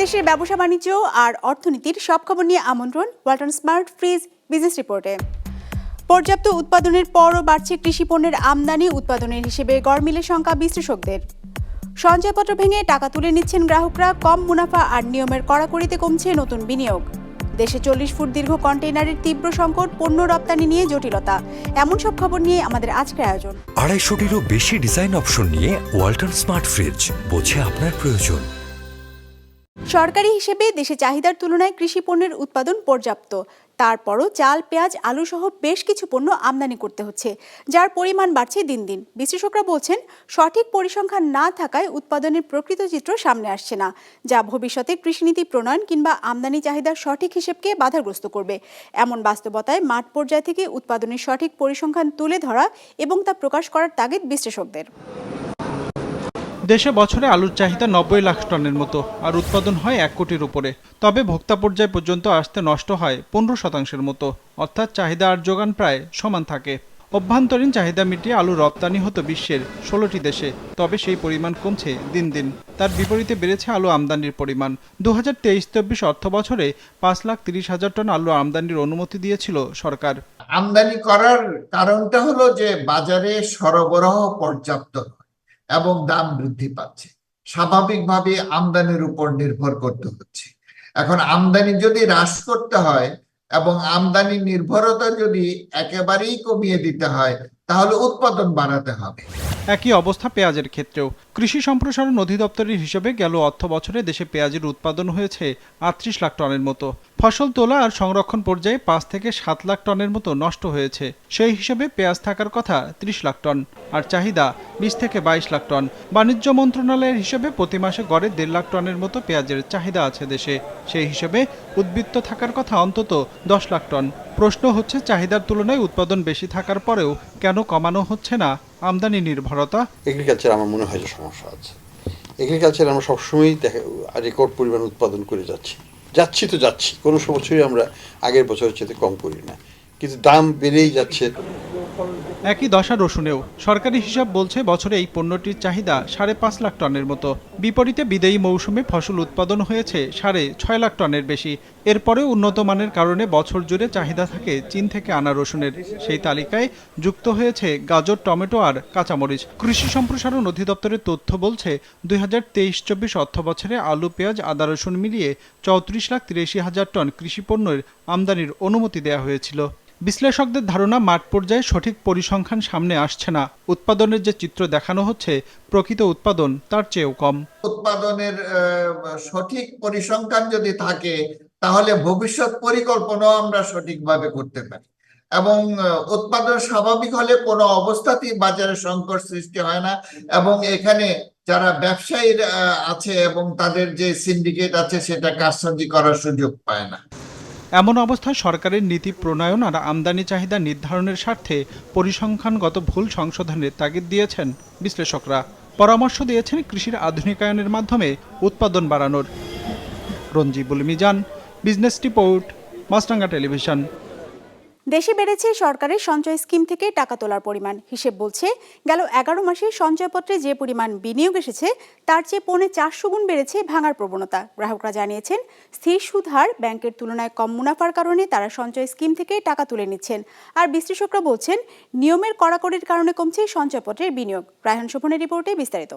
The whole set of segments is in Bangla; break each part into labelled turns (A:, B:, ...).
A: দেশ বিদেশের ব্যবসা বাণিজ্য আর অর্থনীতির সব খবর নিয়ে আমন্ত্রণ ওয়ালটন স্মার্ট ফ্রিজ বিজনেস রিপোর্টে। পর্যাপ্ত উৎপাদনের পরও বাড়ছে কৃষি পণ্যের আমদানি উৎপাদনের হিসেবে গড়মিলের সংখ্যা বিশ্লেষকদের। সঞ্চয়পত্র ভেঙে টাকা তুলে নিচ্ছেন গ্রাহকরা, কম মুনাফা আর নিয়মের কড়াকড়িতে কমছে নতুন বিনিয়োগ। দেশে চল্লিশ ফুট দীর্ঘ কন্টেইনারের তীব্র সংকট, পণ্য রপ্তানি নিয়ে জটিলতা। এমন সব খবর নিয়ে আমাদের আজকের আয়োজন।
B: আড়াইশোটিরও বেশি ডিজাইন অপশন নিয়ে ওয়ালটন স্মার্ট ফ্রিজ, বোঝে আপনার প্রয়োজন।
A: সরকারি হিসেবে দেশে চাহিদার তুলনায় কৃষি পণ্যের উৎপাদন পর্যাপ্ত। তারপরও চাল, পেঁয়াজ, আলু সহ বেশ কিছু পণ্য আমদানি করতে হচ্ছে, যার পরিমাণ বাড়ছে দিন দিন। বিশ্লেষকরা বলছেন, সঠিক পরিসংখ্যান না থাকায় উৎপাদনের প্রকৃত চিত্র সামনে আসছে না, যা ভবিষ্যতে কৃষিনীতি প্রণয়ন কিংবা আমদানি চাহিদার সঠিক হিসেবকে বাধাগ্রস্ত করবে। এমন বাস্তবতায় মাঠ পর্যায় থেকে উৎপাদনের সঠিক পরিসংখ্যান তুলে ধরা এবং তা প্রকাশ করার তাগিদ বিশ্লেষকদের।
C: দেশে বছরে আলুর চাহিদা নব্বই লাখ টনের মতো, আর উৎপাদন হয় এক কোটির উপরে। তবে ভোক্তা পর্যায় পর্যন্ত আসতে নষ্ট হয় পনেরো শতাংশের মতো, অর্থাৎ চাহিদা আর যোগান প্রায় সমান থাকে। অভ্যন্তরীণ চাহিদা মিটিয়ে আলু রপ্তানি হতো বিশ্বের ষোলোটি দেশে, তবে সেই পরিমাণ কমছে দিন দিন। তার বিপরীতে বেড়েছে আলু আমদানির পরিমাণ। দু হাজার তেইশ চব্বিশ অর্থ বছরে পাঁচ লাখ তিরিশ হাজার টন আলু আমদানির অনুমতি দিয়েছিল সরকার।
D: আমদানি করার কারণটা হলো যে বাজারে সরবরাহ পর্যাপ্ত এবং দাম বৃদ্ধি পাচ্ছে। স্বাভাবিকভাবে আমদানির উপর নির্ভর করতে হচ্ছে। এখন আমদানি যদি হ্রাস করতে হয় এবং আমদানি নির্ভরতা যদি একেবারেই কমিয়ে দিতে হয়, তাহলে উৎপাদন বাড়াতে হবে।
C: একই অবস্থা পেঁয়াজের ক্ষেত্রেও। কৃষি সম্প্রসারণ অধিদপ্তরের হিসেবে গেল অর্থ বছরে দেশে পেঁয়াজের উৎপাদন হয়েছে আটত্রিশ লাখ টনের মতো। ফসল তোলা আর সংরক্ষণ পর্যায়ে পাঁচ থেকে সাত লাখ টনের মতো নষ্ট হয়েছে। সেই হিসেবে পেঁয়াজ থাকার কথা ত্রিশ লাখ টন। আর চাহিদা বিশ থেকে বাইশ লাখ টন। বাণিজ্য মন্ত্রণালয়ের হিসেবে প্রতি মাসে গড়ে দেড় লাখ টনের মতো পেঁয়াজের চাহিদা আছে দেশে। সেই হিসেবে উদ্বৃত্ত থাকার কথা অন্তত দশ লাখ টন। প্রশ্ন হচ্ছে, চাহিদার তুলনায় উৎপাদন বেশি থাকার পরেও কেন কমানো হচ্ছে না? আমদানি নির্ভরতা।
E: এগ্রিকালচার আমার মনে হয় যে সমস্যা আছে। এগ্রিকালচার আমরা সবসময়ই দেখা রেকর্ড পরিমাণ উৎপাদন করে যাচ্ছি। যাচ্ছি তো যাচ্ছি, কোনো বছরই আমরা আগের বছরের চেয়ে কম করি না। কিন্তু দাম বেড়েই যাচ্ছে।
C: একই দশা রসুনেও সরকারি হিসাব বলছে বছরে এই পণ্যটির চাহিদা সাড়ে পাঁচ লাখ টনের মতো। বিপরীতে বিদায়ী মৌসুমে ফসল উৎপাদন হয়েছে সাড়ে ছয় লাখ টনের বেশি। এরপরেও উন্নত মানের কারণে বছর জুড়ে চাহিদা থাকে চীন থেকে আনা রসুনের। সেই তালিকায় যুক্ত হয়েছে গাজর, টমেটো আর কাঁচামরিচ। কৃষি সম্প্রসারণ অধিদপ্তরের তথ্য বলছে, দুই হাজার তেইশ চব্বিশ অর্থ বছরে আলু, পেঁয়াজ, আদা, রসুন মিলিয়ে চৌত্রিশ লাখ তিরাশি হাজার টন কৃষি পণ্যের আমদানির অনুমতি দেওয়া হয়েছিল। বিশ্লেষকদের ধারণা মাঠ পর্যায়ে সঠিক পরিসংখ্যান সামনে আসছে না। উৎপাদনের যে চিত্র দেখানো হচ্ছে, প্রকৃত উৎপাদন তার চেয়েও কম।
D: উৎপাদনের সঠিক পরিসংখ্যান যদি থাকে, তাহলে ভবিষ্যৎ পরিকল্পনাও আমরা সঠিকভাবে করতে পারি। এবং উৎপাদন স্বাভাবিক হলে কোনো অবস্থাতেই বাজারে সংকট সৃষ্টি হয় না। এবং এখানে যারা ব্যবসায়ীর আছে এবং তাদের যে সিন্ডিকেট আছে, সেটা কারসাজি করার সুযোগ পায় না।
C: এমন অবস্থায় সরকারের নীতি প্রণয়ন আর আমদানি চাহিদা নির্ধারণের স্বার্থে পরিসংখ্যানগত ভুল সংশোধনের তাগিদ দিয়েছেন বিশ্লেষকরা। পরামর্শ দিয়েছেন কৃষির আধুনিকায়নের মাধ্যমে উৎপাদন বাড়ানোর। Ranjibul Mizan, business report মাস্টাঙ্গা television.
A: দেশে বেড়েছে সরকারের সঞ্চয় স্কিম থেকে টাকা তোলার পরিমাণ। হিসেব বলছে, গেল এগারো মাসে সঞ্চয়পত্রে যে পরিমাণ বিনিয়োগ এসেছে, তার চেয়ে পৌনে চারশো গুণ বেড়েছে ভাঙার প্রবণতা। গ্রাহকরা জানিয়েছেন, স্থির সুদ হার ব্যাংকের তুলনায় কম মুনাফার কারণে তারা সঞ্চয় স্কিম থেকে টাকা তুলে নিচ্ছেন। আর বিশ্লেষকরা বলছেন, নিয়মের কড়াকড়ির কারণে কমছে সঞ্চয়পত্রের বিনিয়োগ। রায়হান শোভনের রিপোর্টে বিস্তারিত।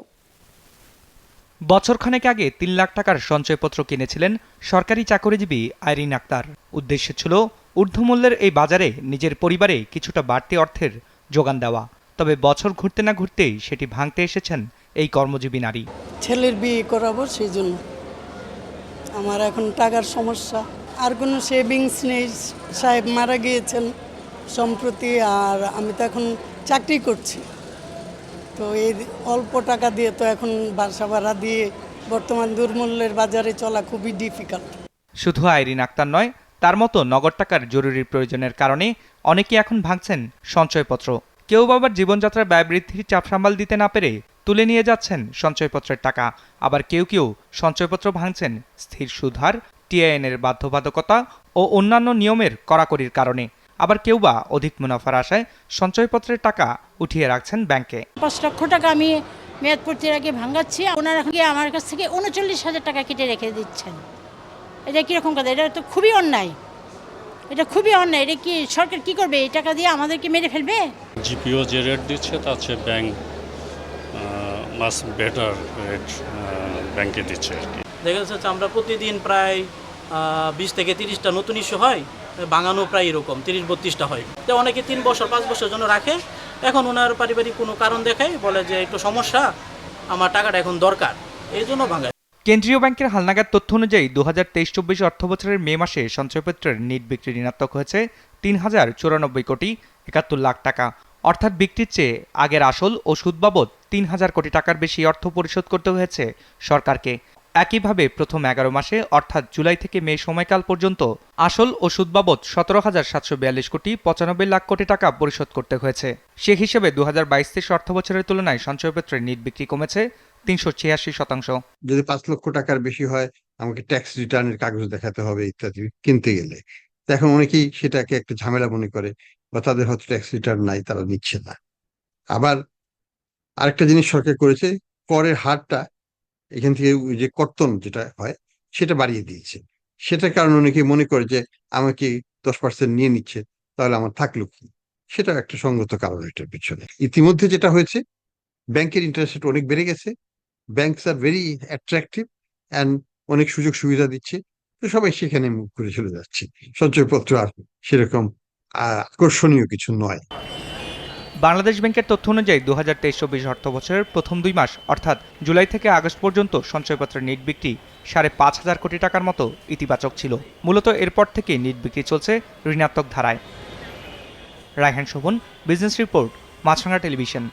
F: বছরখানেক আগে তিন লাখ টাকার সঞ্চয়পত্র কিনেছিলেন সরকারি চাকরিজীবী আইরিন আক্তার। উদ্দেশ্য ছিল ঊর্ধ্বমূল্যের এই বাজারে নিজের পরিবারে কিছুটা বাড়তি অর্থের যোগান দেওয়া। তবে বছর ঘুরতে না ঘুরতেই সেটি ভাঙতে এসেছেন এই কর্মজীবী নারী।
G: ছেলের বিয়ে করাবো সেই জন্য আমার এখন টাকার সমস্যা। আর কোনো সেভিংস নেই। সাহেব মারা গিয়েছেন সম্প্রতি আর আমি তো এখন চাকরি করছি। তো এই অল্প টাকা দিয়ে তো এখন বাসা ভাড়া দিয়ে বর্তমান দুর্মূল্যের বাজারে চলা খুবই ডিফিকাল্ট
F: শুধু আইরিন আক্তার নয় তার মতো নগদ টাকার জরুরি প্রয়োজনের কারণে অনেকে এখন ভাঙছেন সঞ্চয়পত্র। কেউ আবার জীবনযাত্রার ব্যয় বৃদ্ধির চাপ সামাল দিতে না পেরে তুলে নিয়ে যাচ্ছেন সঞ্চয়পত্রের টাকা। আবার কেউ কেউ সঞ্চয়পত্র ভাঙছেন স্থির সুধার, টিআইএনের বাধ্যবাধকতা ও অন্যান্য নিয়মের কড়াকড়ির কারণে। আবার কেউ বা অধিক মুনাফার আশায় সঞ্চয়পত্রের টাকা উঠিয়ে রাখছেন ব্যাংকে।
H: পাঁচ লক্ষ টাকা আমি মেয়াদ পূর্তির আগে ভাঙাচ্ছি। ওনারা আমার কাছ থেকে উনচল্লিশ হাজার টাকা কেটে রেখে দিচ্ছেন। এটা কীরকম কথা? এটা তো খুবই অন্যায়। এটা খুবই অন্যায়। এটা কি সরকার কি করবে? এই টাকা দিয়ে আমাদেরকে মেরে ফেলবে?
I: জিপিও যে রেট দিচ্ছে তার চেয়ে ব্যাংক মাস বেটার রেট ব্যাংকে দিচ্ছে আর কি।
J: দেখা যাচ্ছে আমরা প্রতিদিন প্রায় বিশ থেকে তিরিশটা নতুন ইস্যু হয় বাঙানো প্রায় এরকম তিরিশ বত্রিশটা হয়। তো অনেকে তিন বছর পাঁচ বছর জন্য রাখে। এখন ওনার পারিবারিক কোনো কারণ দেখায় বলে যে একটু সমস্যা আমার টাকাটা এখন দরকার। এই জন্য ভাঙায়।
F: কেন্দ্রীয় ব্যাংকের হালনাগাদ তথ্য অনুযায়ী দু হাজার তেইশ চব্বিশ অর্থ বছরের মে মাসে সঞ্চয়পত্রের নিট বিক্রি ঋণাত্মক হয়েছে তিন হাজার চুরানব্বই কোটি একাত্তর লাখ টাকা। অর্থাৎ বিক্রির চেয়ে আগের আসল ও সুদ বাবদ তিন হাজার কোটি টাকার বেশি অর্থ পরিশোধ করতে হয়েছে সরকারকে। একইভাবে প্রথম এগারো মাসে, অর্থাৎ জুলাই থেকে মে সময়কাল পর্যন্ত, আসল ও সুদ বাবদ সতেরো হাজার সাতশো বিয়াল্লিশ কোটি পঁচানব্বই লাখ কোটি টাকা পরিশোধ করতে হয়েছে। সে হিসেবে দু হাজার বাইশ তেইশ অর্থ বছরের তুলনায় সঞ্চয়পত্রের নিট বিক্রি কমেছে তিনশো ছিয়াশি শতাংশ।
E: যদি পাঁচ লক্ষ টাকার বেশি হয়, আমাকে ট্যাক্স রিটার্নের কাগজ দেখাতে হবে, ইত্যাদি, কিনতে গেলে। এখন অনেকেই সেটাকে একটা ঝামেলা মনে করে, বা তাদের হয়তো ট্যাক্স রিটার্ন নাই, তারা নিচ্ছে না। আবার আরেকটা জিনিস সরকার করেছে, করের হারটা এখান থেকে যে কর্তন যেটা হয়, সেটা বাড়িয়ে দিয়েছে। সেটার কারণে অনেকে মনে করে যে, আমাকে দশ পার্সেন্ট নিয়ে নিচ্ছে, তাহলে আমার থাকল কি? সেটা একটা সঙ্গত কারণ এটার পিছনে। ইতিমধ্যে যেটা হয়েছে ব্যাংকের ইন্টারেস্ট অনেক বেড়ে গেছে banks are very attractive and অনেক সুযোগ সুবিধা দিচ্ছে। তো সবাই সেখানে মুখ করে চলে যাচ্ছে। সঞ্চয়পত্র আর সেরকম আকর্ষণীয় কিছু নয়।
F: বাংলাদেশ ব্যাংকের তথ্য অনুযায়ী দু হাজার তেইশ চব্বিশ অর্থ বছরের প্রথম দুই মাস, অর্থাৎ জুলাই থেকে আগস্ট পর্যন্ত সঞ্চয়পত্রের নিট বিক্রি সাড়ে পাঁচ হাজার কোটি টাকার মতো ইতিবাচক ছিল। মূলত এরপর থেকে নিট বিক্রি চলছে ঋণাত্মক ধারায়। Raihan Shovon, business report Maasranga television.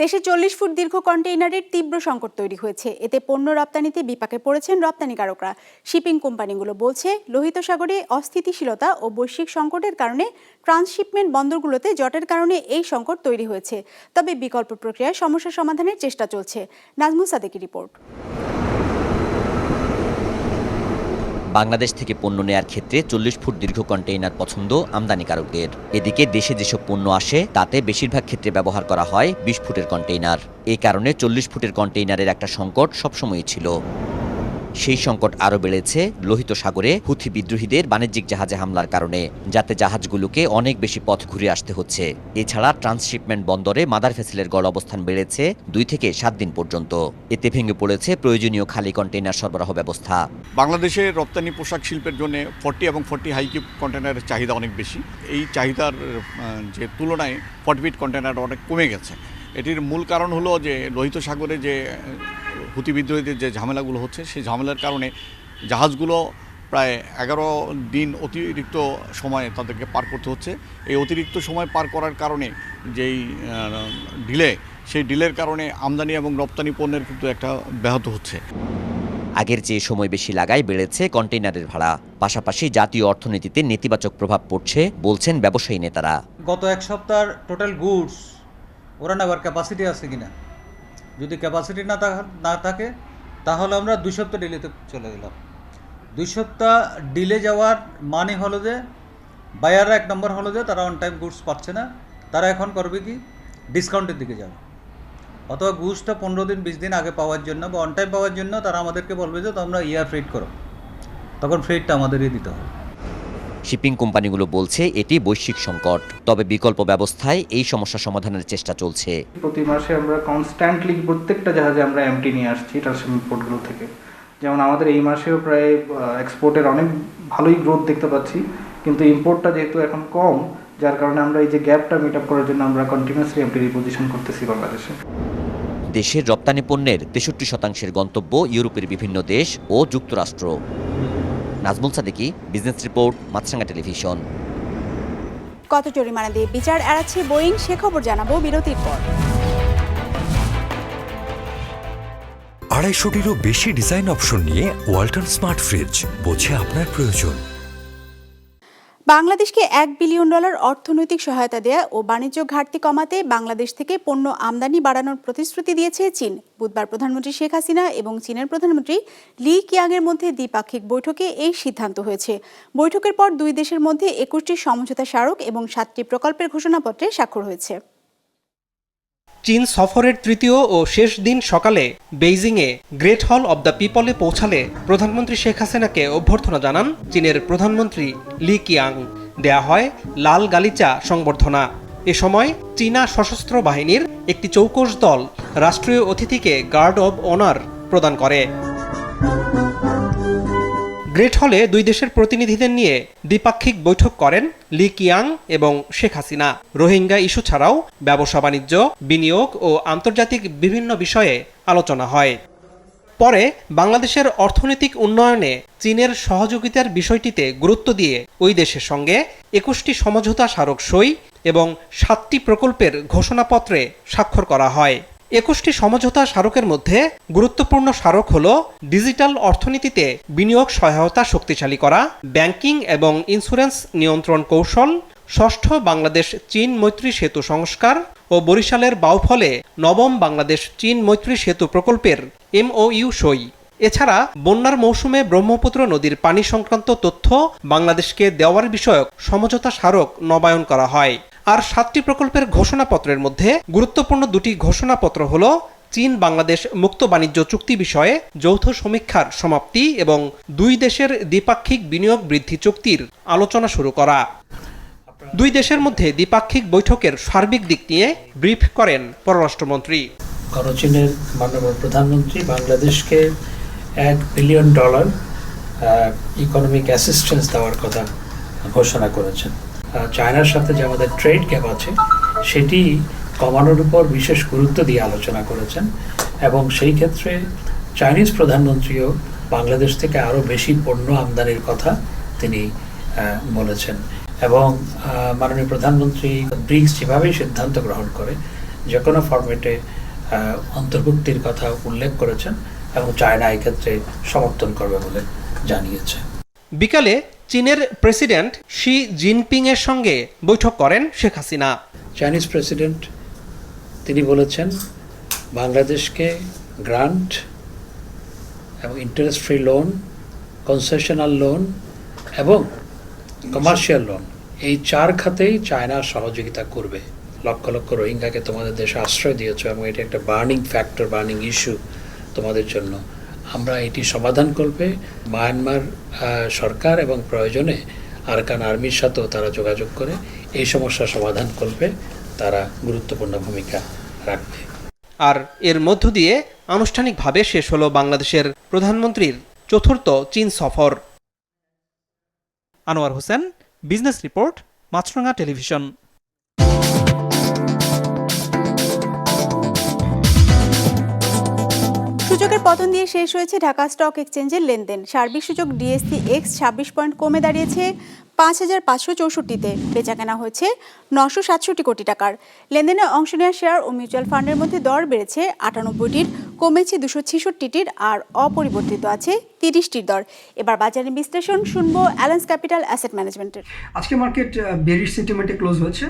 A: দেশে চল্লিশ ফুট দীর্ঘ কন্টেইনারের তীব্র সংকট তৈরি হয়েছে। এতে পণ্য রপ্তানিতে বিপাকে পড়েছেন রপ্তানিকারকরা শিপিং কোম্পানিগুলো বলছে, লোহিত সাগরে অস্থিতিশীলতা ও বৈশ্বিক সংকটের কারণে ট্রান্সশিপমেন্ট বন্দরগুলোতে জটের কারণে এই সংকট তৈরি হয়েছে। তবে বিকল্প প্রক্রিয়ায় সমস্যা সমাধানের চেষ্টা চলছে। নাজমুল সাদেকি রিপোর্ট।
K: বাংলাদেশ থেকে পণ্য নেয়ার ক্ষেত্রে চল্লিশ ফুট দীর্ঘ কন্টেইনার পছন্দ আমদানিকারকদের। এদিকে দেশে যেসব পণ্য আসে, তাতে বেশিরভাগ ক্ষেত্রে ব্যবহার করা হয় বিশ ফুটের কন্টেইনার। এ কারণে চল্লিশ ফুটের কন্টেইনারের একটা সংকট সবসময়ই ছিল। সেই সংকট আরও বেড়েছে লোহিত সাগরে হুথি বিদ্রোহীদের বাণিজ্যিক জাহাজে হামলার কারণে, যাতে জাহাজগুলোকে অনেক বেশি পথ ঘুরে আসতে হচ্ছে। এছাড়া ট্রান্সশিপমেন্ট বন্দরে মাদার ফেসিলের গড় অবস্থান বেড়েছে দুই থেকে সাত দিন পর্যন্ত। এতে ভেঙে পড়েছে প্রয়োজনীয় খালি কন্টেইনার সরবরাহ ব্যবস্থা।
L: বাংলাদেশে রপ্তানি পোশাক শিল্পের জন্য ফর্টি এবং ফর্টি হাইকিউব কন্টেনারের চাহিদা অনেক বেশি। এই চাহিদার যে তুলনায় ফর্টি ফিট কন্টেনার অনেক কমে গেছে। এটির মূল কারণ হলো যে লোহিত সাগরে যে হুতি বিদ্রোহীদের যে ঝামেলাগুলো হচ্ছে সেই ঝামেলার কারণে জাহাজগুলো প্রায় এগারো দিন অতিরিক্ত সময় তাদেরকে পার করতে হচ্ছে। এই অতিরিক্ত সময় পার করার কারণে যেই ডিলে সেই ডিলের কারণে আমদানি এবং রপ্তানি পণ্যের কিন্তু একটা ব্যাহত হচ্ছে।
K: আগের চেয়ে সময় বেশি লাগায় বেড়েছে কন্টেইনারের ভাড়া পাশাপাশি জাতীয় অর্থনীতিতে নেতিবাচক প্রভাব পড়ছে বলছেন ব্যবসায়ী নেতারা।
M: গত এক সপ্তাহের টোটাল গুডস ওরা নেওয়ার ক্যাপাসিটি আছে কিনা? যদি ক্যাপাসিটি না না থাকে, তাহলে আমরা দুই সপ্তাহ ডিলেতে চলে গেলাম। দুই সপ্তাহ ডিলে যাওয়ার মানে হলো যে বায়াররা এক নম্বর হলো যে, তারা অন টাইম গুডস পাচ্ছে না। তারা এখন করবে কি? ডিসকাউন্টের দিকে যাবে। অথবা গুডসটা পনেরো দিন, বিশ দিন আগে পাওয়ার জন্য বা অন টাইম পাওয়ার জন্য তারা আমাদেরকে বলবে যে, তোমরা ইয়ার ফ্রেড করো। তখন ফ্রেডটা আমাদেরই দিতে হবে।
K: শিপিং কোম্পানিগুলো বলছে এটি বৈশ্বিক সংকট। তবে বিকল্প ব্যবস্থায় এই সমস্যা সমাধানের চেষ্টা চলছে।
M: প্রতি মাসে আমরা কনস্ট্যান্টলি প্রত্যেকটা জাহাজে আমরা এমটি নিয়ে আসছি ট্রান্সশিপমেন্ট পোর্টগুলো থেকে। যেমন আমাদের এই মাসেও প্রায় এক্সপোর্টের অনেক ভালোই গ্রোথ দেখতে পাচ্ছি। কিন্তু ইম্পোর্টটা যেহেতু এখন কম যার কারণে আমরা এই যে গ্যাপটা মিট আপ করার জন্য আমরা কন্টিনিউয়াসলি এমটি রিপোজিশন করতেছি বাংলাদেশে।
K: দেশের রপ্তানি পণ্যের তেষট্টি শতাংশের গন্তব্য ইউরোপের বিভিন্ন দেশ ও যুক্তরাষ্ট্র। Nazmul Sadiki business report Maasranga television.
A: কত জরিমানা দিয়ে বিচার এড়াচ্ছে বোয়িং সে খবর জানাব বিরতির পর।
B: আড়াইশোটিরও বেশি ডিজাইন অপশন নিয়ে ওয়াল্টন স্মার্ট ফ্রিজ বোঝে আপনার প্রয়োজন।
A: বাংলাদেশকে এক বিলিয়ন ডলার অর্থনৈতিক সহায়তা দেয়া ও বাণিজ্য ঘাটতি কমাতে বাংলাদেশ থেকে পণ্য আমদানি বাড়ানোর প্রতিশ্রুতি দিয়েছে চীন। বুধবার প্রধানমন্ত্রী শেখ হাসিনা এবং চীনের প্রধানমন্ত্রী লি কিয়াংয়ের মধ্যে দ্বিপাক্ষিক বৈঠকে এই সিদ্ধান্ত হয়েছে। বৈঠকের পর দুই দেশের মধ্যে একুশটি সমঝোতা স্মারক এবং সাতটি প্রকল্পের ঘোষণাপত্রে স্বাক্ষর হয়েছে।
N: চীন সফরের তৃতীয় ও শেষ দিন সকালে বেইজিংয়ে গ্রেট হল অব দ্য পিপলে পৌঁছালে প্রধানমন্ত্রী শেখ হাসিনাকে অভ্যর্থনা জানান চীনের প্রধানমন্ত্রী লি কিয়াং। দেয়া হয় লাল গালিচা সংবর্ধনা। এ সময় চীনা সশস্ত্র বাহিনীর একটি চৌকস দল রাষ্ট্রীয় অতিথিকে গার্ড অব অনার প্রদান করে। গ্রেট হলে দুই দেশের প্রতিনিধিদের নিয়ে দ্বিপাক্ষিক বৈঠক করেন লি কিয়াং এবং শেখ হাসিনা। রোহিঙ্গা ইস্যু ছাড়াও ব্যবসা বাণিজ্য, বিনিয়োগ ও আন্তর্জাতিক বিভিন্ন বিষয়ে আলোচনা হয়। পরে বাংলাদেশের অর্থনৈতিক উন্নয়নে চীনের সহযোগিতার বিষয়টিতে গুরুত্ব দিয়ে ওই দেশের সঙ্গে একুশটি সমঝোতা স্মারক সই এবং সাতটি প্রকল্পের ঘোষণাপত্রে স্বাক্ষর করা হয়। একুশটি সমঝোতা স্মারকের মধ্যে গুরুত্বপূর্ণ স্মারক হল ডিজিটাল অর্থনীতিতে বিনিয়োগ সহায়তা শক্তিশালী করা, ব্যাংকিং এবং ইন্স্যুরেন্স নিয়ন্ত্রণ কৌশল, ষষ্ঠ বাংলাদেশ চীন মৈত্রী সেতু সংস্কার ও বরিশালের বাউফলে নবম বাংলাদেশ চীন মৈত্রী সেতু প্রকল্পের এমওইউ সই। এছাড়া বন্যার মৌসুমে ব্রহ্মপুত্র নদীর পানি সংক্রান্ত তথ্য বাংলাদেশকে দেওয়ার বিষয়ক সমঝোতা স্মারক নবায়ন করা হয়। আর সাতটি প্রকল্পের ঘোষণাপত্রের মধ্যে গুরুত্বপূর্ণ দুটি ঘোষণাপত্র হল চীন বাংলাদেশ মুক্ত বাণিজ্য চুক্তি বিষয়ে যৌথ সমীক্ষার সমাপ্তি এবং দুই দেশের দ্বিপাক্ষিক বিনিয়োগ বৃদ্ধি চুক্তির আলোচনা শুরু করা। দুই দেশের মধ্যে দ্বিপাক্ষিক বৈঠকের সার্বিক দিক নিয়ে ব্রিফ করেন পররাষ্ট্রমন্ত্রী।
O: চীনের মাননীয় প্রধানমন্ত্রী বাংলাদেশকে এক বিলিয়ন ডলার ইকোনমিক অ্যাসিস্ট্যান্স দেওয়ার কথা ঘোষণা করেছেন। চায়নার সাথে যে আমাদের ট্রেড গ্যাপ আছে, সেটি কমানোর উপর বিশেষ গুরুত্ব দিয়ে আলোচনা করেছেন এবং সেই ক্ষেত্রে চাইনিজ প্রধানমন্ত্রীও বাংলাদেশ থেকে আরও বেশি পণ্য আমদানির কথা তিনি বলেছেন। এবং মাননীয় প্রধানমন্ত্রী ব্রিক্স যেভাবেই সিদ্ধান্ত গ্রহণ করে, যে কোনো ফরম্যাটে অন্তর্ভুক্তির কথা উল্লেখ করেছেন এবং চায়না এক্ষেত্রে সমর্থন করবে বলে জানিয়েছে।
N: বিকালে চীনের প্রেসিডেন্ট শি জিনপিং এর সঙ্গে বৈঠক করেন শেখ হাসিনা।
O: চাইনিজ প্রেসিডেন্ট তিনি বলেছেন, বাংলাদেশকে গ্রান্ট এবং interest free loan concessional loan এবং কমার্শিয়াল লোন এই চার খাতেই চায়না সহযোগিতা করবে। লক্ষ লক্ষ রোহিঙ্গাকে তোমাদের দেশে আশ্রয় দিয়েছ এবং এটা একটা বার্নিং ফ্যাক্টর বার্নিং ইস্যু তোমাদের জন্য। আমরা এটি সমাধান করবে। মায়ানমার সরকার এবং প্রয়োজনে আরকান আর্মির সাথেও তারা যোগাযোগ করে এই সমস্যা সমাধান করবে। তারা গুরুত্বপূর্ণ ভূমিকা রাখবে।
N: আর এর মধ্য দিয়ে আনুষ্ঠানিকভাবে শেষ হলো বাংলাদেশের প্রধানমন্ত্রীর চতুর্থ চীন সফর।
C: Anwar Hossain, business report, Maasranga television.
A: সূচকের পতন দিয়ে শেষ হয়েছে ঢাকা স্টক এক্সচেঞ্জের লেনদেন। সার্বিক সূচক ডিএসসি এক্স ছাব্বিশ পয়েন্ট কমে দাঁড়িয়েছে পাঁচ হাজার পাঁচশো চৌষট্টিতে। বেচা কেনা হয়েছে নশো সাতষট্টি কোটি টাকার। লেনদেনে অংশ নেওয়া শেয়ার ও মিউচুয়াল ফান্ডের মধ্যে দর বেড়েছে আটানব্বইটির, কমেছে দুশো ছেষট্টিটির আর অপরিবর্তিত আছে তিরিশটির দর। এবার বাজারের বিশ্লেষণ শুনব অ্যালায়েন্স ক্যাপিটাল অ্যাসেট ম্যানেজমেন্টের।
P: আজকে মার্কেট বেরিশ সেন্টিমেন্টে ক্লোজ হয়েছে।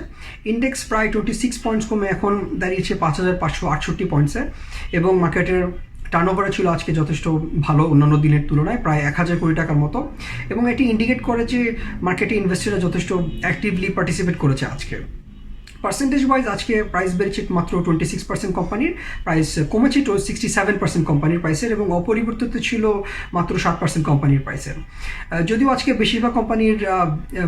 P: ইন্ডেক্স প্রায় টোয়েন্টি সিক্স পয়েন্টস কমে এখন দাঁড়িয়েছে পাঁচ হাজার পাঁচশো আটষট্টি পয়েন্টসে এবং মার্কেটের টার্নওভারে ছিল আজকে যথেষ্ট ভালো, অন্যান্য দিনের তুলনায় প্রায় এক হাজার কোটি টাকার মতো। এবং এটি ইন্ডিকেট করে যে মার্কেটে ইনভেস্টররা যথেষ্ট অ্যাক্টিভলি পার্টিসিপেট করেছে আজকে। পার্সেন্টেজ ওয়াইজ আজকে প্রাইস বেড়েছে মাত্র টোয়েন্টি সিক্স পার্সেন্ট কোম্পানির প্রাইস কমেছে তো সিক্সটি সেভেন পার্সেন্ট কোম্পানির প্রাইসের এবং অপরিবর্তিত ছিল মাত্র ষাট পার্সেন্ট কোম্পানির প্রাইসের যদিও আজকে বেশিরভাগ কোম্পানির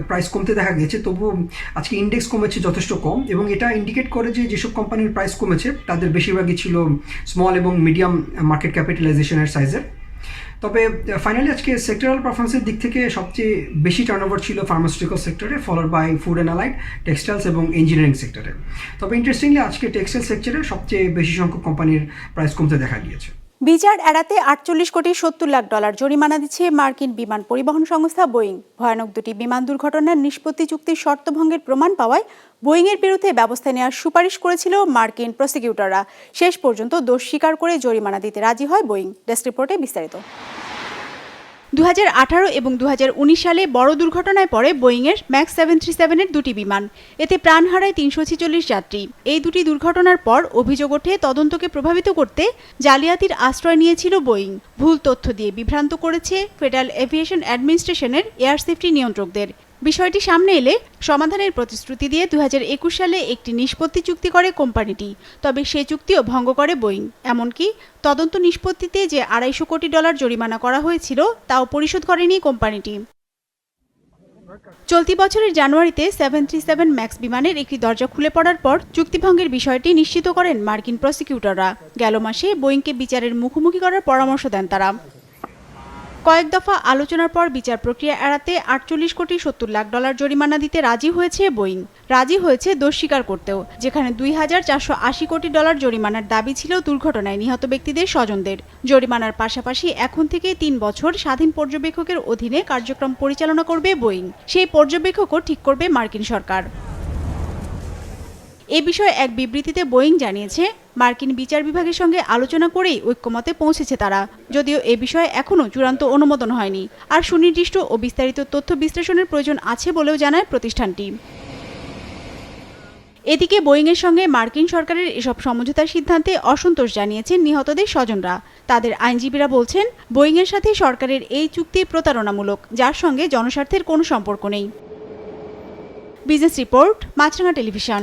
P: প্রাইস কমতে দেখা গেছে, তবুও আজকে ইন্ডেক্স কমেছে যথেষ্ট কম এবং এটা ইন্ডিকেট করে যে যেসব কোম্পানির প্রাইস কমেছে, তাদের বেশিরভাগই ছিল স্মল এবং মিডিয়াম মার্কেট ক্যাপিটালাইজেশনের সাইজের তবে ফাইনালি আজকে সেক্টরাল পারফরমেন্সের দিক থেকে সবচেয়ে বেশি টার্নওভার ছিল ফার্মাসিউটিক্যাল সেক্টরে followed by food and allied textiles এবং ইঞ্জিনিয়ারিং সেক্টরে তবে ইন্টারেস্টিংলি আজকে টেক্সটাইল সেক্টরে সবচেয়ে বেশি সংখ্যক কোম্পানির প্রাইস কমতে দেখা গিয়েছে।
A: বিচার এড়াতে আটচল্লিশ কোটি সত্তর লাখ ডলার জরিমানা দিচ্ছে মার্কিন বিমান পরিবহন সংস্থা বোয়িং। ভয়ানক দুটি বিমান দুর্ঘটনার নিষ্পত্তি চুক্তির শর্তভঙ্গের প্রমাণ পাওয়ায় বোয়িংয়ের বিরুদ্ধে ব্যবস্থা নেওয়ার সুপারিশ করেছিল মার্কিন প্রসিকিউটররা। শেষ পর্যন্ত দোষ স্বীকার করে জরিমানা দিতে রাজি হয় বোয়িং। ডেস্ক রিপোর্টে বিস্তারিত। দু হাজার আঠারো এবং দু হাজার উনিশ সালে বড় দুর্ঘটনায় পড়ে বোয়িংয়ের ম্যাক্স সেভেন থ্রি সেভেনের দুটি বিমান। এতে প্রাণ হারায় তিনশো ছেচল্লিশ যাত্রী। এই দুটি দুর্ঘটনার পর অভিযোগ ওঠে তদন্তকে প্রভাবিত করতে জালিয়াতির আশ্রয় নিয়েছিল বোয়িং। ভুল তথ্য দিয়ে বিভ্রান্ত করেছে ফেডারেল এভিয়েশন অ্যাডমিনিস্ট্রেশনের এয়ার সেফটি নিয়ন্ত্রকদের। বিষয়টি সামনে এলে সমাধানের প্রতিশ্রুতি দিয়ে দু হাজার একুশ সালে একটি নিষ্পত্তি চুক্তি করে কোম্পানিটি, তবে সে চুক্তিও ভঙ্গ করে বোয়িং। এমনকি তদন্ত নিষ্পত্তিতে যে আড়াইশো কোটি ডলার জরিমানা করা হয়েছিল, তাও পরিশোধ করেনি কোম্পানিটি। চলতি বছরের জানুয়ারিতে সেভেন থ্রি সেভেন ম্যাক্স বিমানের একটি দরজা খুলে পড়ার পর চুক্তিভঙ্গের বিষয়টি নিশ্চিত করেন মার্কিন প্রসিকিউটররা। গেল মাসে বোয়িংকে বিচারের মুখোমুখি করার পরামর্শ দেন তারা। কয়েক দফা আলোচনার পর বিচার প্রক্রিয়া এড়াতে আটচল্লিশ কোটি সত্তর লাখ ডলার জরিমানা দিতে রাজি হয়েছে বোয়িং। রাজি হয়েছে দোষ স্বীকার করতেও, যেখানে দুই হাজার চারশো আশি কোটি ডলার জরিমানার দাবি ছিল দুর্ঘটনায় নিহত ব্যক্তিদের স্বজনদের। জরিমানার পাশাপাশি এখন থেকে তিন বছর স্বাধীন পর্যবেক্ষকের অধীনে কার্যক্রম পরিচালনা করবে বোয়িং। সেই পর্যবেক্ষকও ঠিক করবে মার্কিন সরকার। এ বিষয়ে এক বিবৃতিতে বোয়িং জানিয়েছে, মার্কিন বিচার বিভাগের সঙ্গে আলোচনা করেই ঐক্যমতে পৌঁছেছে তারা। যদিও এ বিষয়ে এখনও চূড়ান্ত অনুমোদন হয়নি। আর সুনির্দিষ্ট ও বিস্তারিত তথ্য বিশ্লেষণের প্রয়োজন আছে বলেও জানায় প্রতিষ্ঠানটি। এদিকে বোয়িংয়ের সঙ্গে মার্কিন সরকারের এসব সমঝোতার সিদ্ধান্তে অসন্তোষ জানিয়েছেন নিহতদের স্বজনরা। তাদের আইনজীবীরা বলছেন, বোয়িংয়ের সাথে সরকারের এই চুক্তি প্রতারণামূলক, যার সঙ্গে জনস্বার্থের কোনো সম্পর্ক নেই। Business report, Maasranga television.